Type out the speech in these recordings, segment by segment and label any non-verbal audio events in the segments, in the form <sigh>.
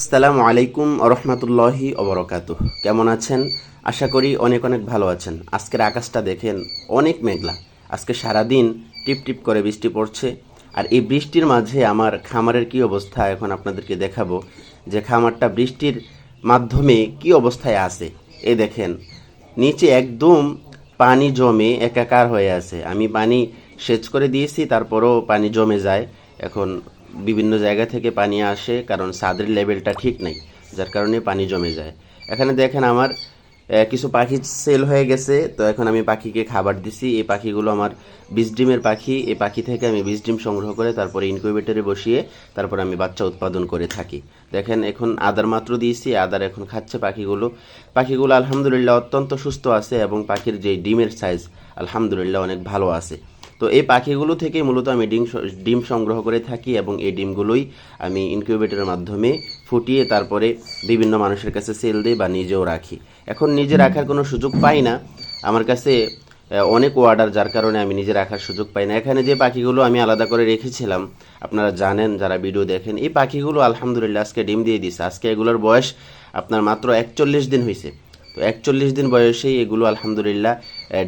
আসসালামু আলাইকুম রহমতুল্লাহি অবরকাত কেমন আছেন? আশা করি অনেক অনেক ভালো আছেন। আজকের আকাশটা দেখেন অনেক মেঘলা। আজকে সারাদিন টিপ টিপ করে বৃষ্টি পড়ছে। আর এই বৃষ্টির মাঝে আমার খামারের কি অবস্থা এখন আপনাদেরকে দেখাবো। যে খামারটা বৃষ্টির মাধ্যমে কি অবস্থায় আছে। এ দেখেন, নিচে একদম পানি জমে একাকার হয়ে আছে। আমি পানি সেচ করে দিয়েছি, তারপরও পানি জমে যায়। এখন বিভিন্ন জায়গা থেকে পানি আসে, কারণ ছাদের লেভেলটা ঠিক নাই, যার কারণে পানি জমে যায়। এখানে দেখেন আমার কিছু পাখি সেল হয়ে গেছে, তো এখন আমি পাখিকে খাবার দিছি। এই পাখিগুলো আমার বীজ ডিমের পাখি। এই পাখি থেকে আমি বীজ ডিম সংগ্রহ করে তারপরে ইনকিউবেটরে বসিয়ে তারপর আমি বাচ্চা উৎপাদন করে থাকি। দেখেন এখন আদার মাত্র দিয়েছি, আদার এখন খাচ্ছে পাখিগুলো। পাখিগুলো আলহামদুলিল্লাহ অত্যন্ত সুস্থ আছে এবং পাখির যে ডিমের সাইজ আলহামদুলিল্লাহ অনেক ভালো আছে। তো এই পাখিগুলো থেকে মূলত আমি ডিম ডিম সংগ্রহ করে থাকি এবং এই ডিমগুলোই আমি ইনকিউবেটরের মাধ্যমে ফুটিয়ে তারপরে বিভিন্ন মানুষের কাছে সেল দিই বা নিজেও রাখি। এখন নিজে রাখার কোনো সুযোগ পাই না। আমার কাছে অনেক অর্ডার যার কারণে আমি নিজে রাখার সুযোগ পাই না। এখানে যে পাখিগুলো আমি আলাদা করে রেখেছিলাম, আপনারা জানেন, যারা ভিডিও দেখেন, এই পাখিগুলো আলহামদুলিল্লাহ আজকে ডিম দিয়ে দিছে। আজকে এগুলোর বয়স আপনার মাত্র একচল্লিশ দিন হয়েছে তো একচল্লিশ দিন বয়সেই এগুলো আলহামদুলিল্লাহ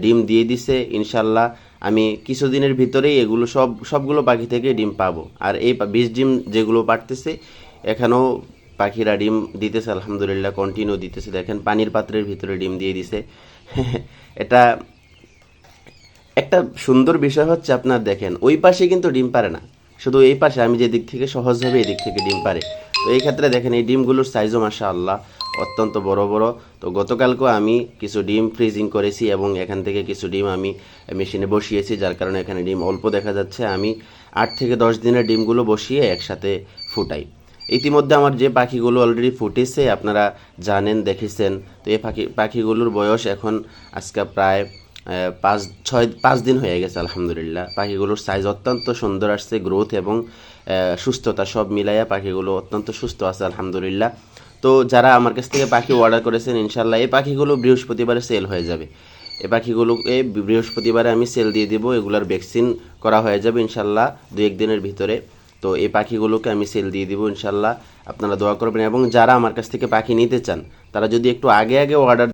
ডিম দিয়ে দিছে। ইনশাল্লাহ আমি কিছুদিনের ভিতরেই এগুলো সব, সবগুলো পাখি থেকে ডিম পাবো। আর এই বীজ ডিম যেগুলো পারতেছে এখানেও পাখিরা ডিম দিতেছে, আলহামদুলিল্লাহ কন্টিনিউ দিতেছে। দেখেন, পানির পাত্রের ভিতরে ডিম দিয়ে দিছে। <laughs> এটা একটা সুন্দর বিষয় হচ্ছে আপনার দেখেন, ওই পাশে কিন্তু ডিম পারে না। শুধু এই পাশে, আমি যে দিক থেকে সহজভাবে এদিক থেকে ডিম পারে তো এই ক্ষেত্রে দেখেন, এই ডিমগুলোর সাইজও মাসা আল্লাহ অত্যন্ত বড় বড়। তো গতকালকেও আমি কিছু ডিম ফ্রিজিং করেছি এবং এখান থেকে কিছু ডিম আমি মেশিনে বসিয়েছি, যার কারণে এখানে ডিম অল্প দেখা যাচ্ছে। আমি আট থেকে দশ দিনের ডিমগুলো বসিয়ে একসাথে ফুটাই। ইতিমধ্যে আমার যে পাখিগুলো অলরেডি ফুটেছে, আপনারা জানেন, দেখেছেন। তো এই পাখি, পাখিগুলোর বয়স এখন আজকে প্রায় পাঁচ, ছয়, পাঁচ দিন হয়ে গেছে, আলহামদুলিল্লাহ। পাখিগুলোর সাইজ অত্যন্ত সুন্দর আসছে গ্রোথ এবং সুস্থতা সব মিলাইয়া পাখিগুলো অত্যন্ত সুস্থ আছে, আলহামদুলিল্লাহ। তো যারা আমার কাছ থেকে পাখি অর্ডার করেছেন ইনশাল্লাহ এই পাখিগুলো বৃহস্পতিবারে সেল হয়ে যাবে। এই পাখিগুলোকে বৃহস্পতিবারে আমি সেল দিয়ে দিব, এগুলার ভ্যাকসিন করা হয়ে যাবে ইনশাল্লাহ দু এক দিনের ভিতরে। তো এই পাখিগুলোকে আমি সেল দিয়ে দিব ইনশাল্লাহ আপনারা দোয়া করবেন। এবং যারা আমার কাছ থেকে পাখি নিতে চান, তারা যদি একটু আগে আগে অর্ডার